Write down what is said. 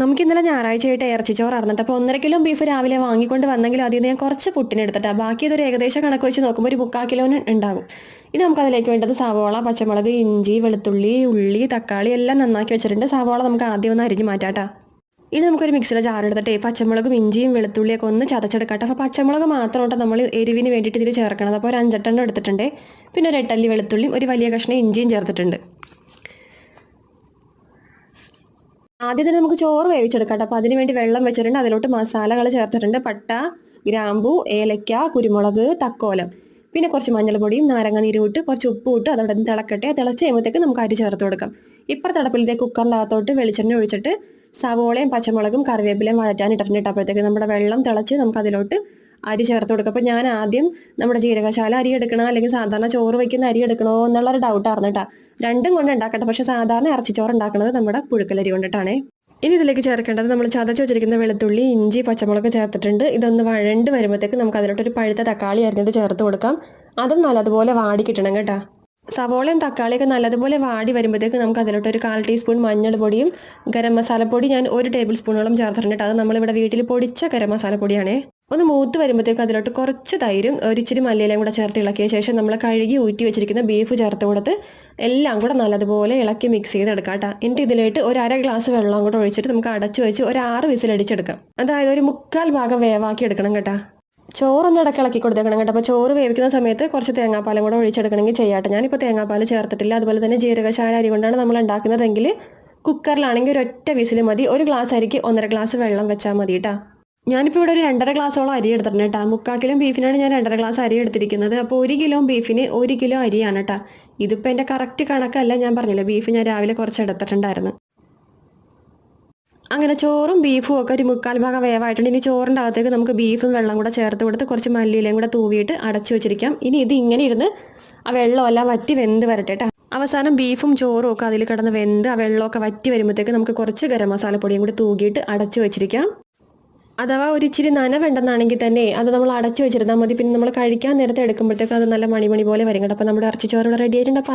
നമുക്ക് ഇന്നലെ ഞായറാഴ്ചയായിട്ട് ഇറച്ചിച്ചോറ് അറിഞ്ഞിട്ട് അപ്പോൾ ഒന്നര കിലോ ബീഫ് രാവിലെ വാങ്ങിക്കൊണ്ട് വന്നെങ്കിലും അതിൽ നിന്ന് ഞാൻ കുറച്ച് പുട്ടിനെടുത്തിട്ടാണ് ബാക്കി ഇതൊരു ഏകദേശം കണക്ക് വെച്ച് നോക്കുമ്പോൾ ഒരു മുക്കാൽ കിലോന് ഉണ്ടാകും. ഇനി നമുക്ക് അതിലേക്ക് വേണ്ടത് സവോള പച്ചമുളക് ഇഞ്ചി വെളുത്തുള്ളി ഉള്ളി തക്കാളി എല്ലാം നന്നാക്കി വെച്ചിട്ടുണ്ട്. സവോള നമുക്ക് ആദ്യം ഒന്ന് അരിഞ്ഞ് മാറ്റാട്ടാ. ഇനി നമുക്കൊരു മിക്സിയുടെ ജാറെടുത്തിട്ടേ പച്ചമുളകും ഇഞ്ചിയും വെളുത്തുള്ളിയൊക്കെ ഒന്ന് ചതച്ചെടുക്കട്ടെ. അപ്പോൾ പച്ചമുളക് മാത്രമായിട്ട് നമ്മൾ എരിവിന് വേണ്ടിയിട്ട് ഇതിൽ ചേർക്കണത്. അപ്പോൾ ഒരു അഞ്ചെട്ടെണ്ണം എടുത്തിട്ടുണ്ട്. പിന്നെ ഒരു എട്ടല്ലി വെളുത്തുള്ളിയും ഒരു വലിയ കഷ്ണം ഇഞ്ചിയും ചേർത്തിട്ടുണ്ട്. ആദ്യം തന്നെ നമുക്ക് ചോറ് വേവിച്ചെടുക്കാം അപ്പോൾ അതിന് വേണ്ടി വെള്ളം വെച്ചിട്ടുണ്ട്. അതിലോട്ട് മസാലകൾ ചേർത്തിട്ടുണ്ട്. പട്ട ഗ്രാമ്പു ഏലക്ക കുരുമുളക് തക്കോലം. പിന്നെ കുറച്ച് മഞ്ഞൾപ്പൊടിയും നാരങ്ങ നീരും ഇട്ട് കുറച്ച് ഉപ്പ് ഇട്ട് അതവിടെ നിന്ന് തിളക്കട്ടെ. തിളച്ച് കഴിയുമ്പോഴത്തേക്ക് നമുക്ക് അരി ചേർത്ത് കൊടുക്കാം. ഇപ്പുറത്തെ അടുപ്പിലത്തെ കുക്കറിന്റെ അകത്തോട്ട് വെളിച്ചെണ്ണ ഒഴിച്ചിട്ട് സവോളയും പച്ചമുളകും കറിവേപ്പിലയും വഴറ്റാൻ ഇട്ടിട്ടുണ്ട് അപ്പോഴത്തേക്ക് നമ്മുടെ വെള്ളം തിളച്ച് നമുക്ക് അതിലോട്ട് അരി ചേർത്ത് കൊടുക്കുക. അപ്പോൾ ഞാൻ ആദ്യം നമ്മുടെ ജീരകശാല അരി എടുക്കണോ അല്ലെങ്കിൽ സാധാരണ ചോറ് വയ്ക്കുന്ന അരി എടുക്കണോ എന്നുള്ളൊരു ഡൗട്ട് ആയിരുന്നു കേട്ടോ രണ്ടും കൊണ്ട് ഉണ്ടാക്കട്ടെ. പക്ഷേ സാധാരണ ഇറച്ചിച്ചോറ് ഉണ്ടാക്കുന്നത് നമ്മുടെ പുഴുക്കലരി കൊണ്ടിട്ടാണേ. ഇനി ഇതിലേക്ക് ചേർക്കേണ്ടത് നമ്മൾ ചതച്ച് വെച്ചിരിക്കുന്ന വെളുത്തുള്ളി ഇഞ്ചി പച്ചമുളക് ചേർത്തിട്ടുണ്ട്. ഇതൊന്ന് വഴണ്ട് വരുമ്പോഴത്തേക്ക് നമുക്ക് അതിലോട്ടൊരു പഴുത്ത തക്കാളി അരിഞ്ഞത് ചേർത്ത് കൊടുക്കാം. അതും നല്ലതുപോലെ വാടി കിട്ടണം കേട്ടോ. സവോളയും തക്കാളിയൊക്കെ നല്ലതുപോലെ വാടി വരുമ്പോഴത്തേക്ക് നമുക്ക് അതിലോട്ട് ഒരു കാൽ ടീസ്പൂൺ മഞ്ഞൾ പൊടിയും ഗരം മസാലപ്പൊടി ഞാൻ ഒരു ടേബിൾ സ്പൂണോളം ചേർത്തിട്ടുണ്ട്. അത് നമ്മളിവിടെ വീട്ടിൽ പൊടിച്ച ഗരം മസാലപ്പൊടിയാണേ. ഒന്ന് മൂത്ത് വരുമ്പോഴത്തേക്കും അതിലോട്ട് കുറച്ച് തൈരും ഒരിച്ചിരി മല്ലിയിലയും കൂടെ ചേർത്ത് ഇളക്കിയ ശേഷം നമ്മൾ കഴുകി ഊറ്റി വെച്ചിരിക്കുന്ന ബീഫ് ചേർത്ത് കൊടുത്ത് എല്ലാം കൂടെ നല്ലതുപോലെ ഇളക്കി മിക്സ് ചെയ്തെടുക്കാം കേട്ടോ. എന്നിട്ട് ഇതിലേക്ക് ഒരു അര ഗ്ലാസ് വെള്ളം കൂടെ ഒഴിച്ചിട്ട് നമുക്ക് അടച്ചു വെച്ച് ഒരു ആറ് വിസിൽ വിസിലടിച്ചെടുക്കാം അതായത് ഒരു മുക്കാൽ ഭാഗം വേവാക്കി എടുക്കണം കേട്ടോ. ചോറൊന്ന് ഇടയ്ക്ക് ഇളക്കി കൊടുത്തേക്കണം കേട്ടോ. അപ്പോൾ ചോറ് വേവിക്കുന്ന സമയത്ത് കുറച്ച് തേങ്ങാപ്പാലും കൂടെ ഒഴിച്ചെടുക്കണമെങ്കിൽ ചെയ്യാട്ടെ ഞാനിപ്പോൾ തേങ്ങാപ്പാൽ ചേർത്തിട്ടില്ല. അതുപോലെ തന്നെ ജീരകശാല അരി കൊണ്ടാണ് നമ്മൾ ഉണ്ടാക്കുന്നതെങ്കിൽ കുക്കറിലാണെങ്കിൽ ഒരൊറ്റ വിസിൽ മതി. ഒരു ഗ്ലാസ് അരിക്ക് ഒന്നര ഗ്ലാസ് വെള്ളം വെച്ചാൽ മതി കേട്ടോ. ഞാനിപ്പോൾ ഇവിടെ ഒരു രണ്ടര ഗ്ലാസോളം അരി എടുത്തിട്ടുണ്ട് കേട്ടോ. മുക്കാൽ കിലോ ബീഫിനാണ് ഞാൻ രണ്ടര ഗ്ലാസ് അരി എടുത്തിരിക്കുന്നത്. അപ്പോൾ ഒരു കിലോ ബീഫിന് ഒരു കിലോ അരിയാണ് കേട്ടോ. ഇതിപ്പോൾ എന്റെ കറക്റ്റ് കണക്കല്ല ഞാൻ പറഞ്ഞില്ല ബീഫ് ഞാൻ രാവിലെ കുറച്ച് എടുത്തിട്ടുണ്ടായിരുന്നു. അങ്ങനെ ചോറും ബീഫും ഒക്കെ ഒരു മുക്കാൽ ഭാഗം വേവായിട്ടുണ്ട്. ഇനി ചോറിന്റെ അകത്തേക്ക് നമുക്ക് ബീഫും വെള്ളം കൂടെ ചേർത്ത് കൊടുത്ത് കുറച്ച് മല്ലിയിലയും കൂടെ തൂവിയിട്ട് അടച്ചു വെച്ചിരിക്കാം. ഇനി ഇത് ഇങ്ങനെ ഇരുന്ന് ആ വെള്ളമെല്ലാം വറ്റി വെന്ത് വരട്ടെ കേട്ടോ. അവസാനം ബീഫും ചോറും ഒക്കെ അതിൽ കിടന്ന് വെന്ത് ആ വെള്ളമൊക്കെ വറ്റി വരുമ്പോഴത്തേക്ക് നമുക്ക് കുറച്ച് ഗരം മസാലപ്പൊടിയും കൂടി തൂകിയിട്ട് അടച്ചു വെച്ചിരിക്കാം. അഥവാ ഒരു ഇച്ചിരി നനവുണ്ടെന്നാണെങ്കിൽ തന്നെ അത് നമ്മൾ അടച്ചു വെച്ചിരുന്നാൽ മതി. പിന്നെ നമ്മൾ കഴിക്കാൻ നേരത്തെ എടുക്കുമ്പോഴത്തേക്ക് അത് നല്ല മണിമണി പോലെ വരും കേട്ടോ. അപ്പോൾ നമ്മുടെ ഇറച്ചിച്ചോറ് റെഡി ആയിട്ടുണ്ട്.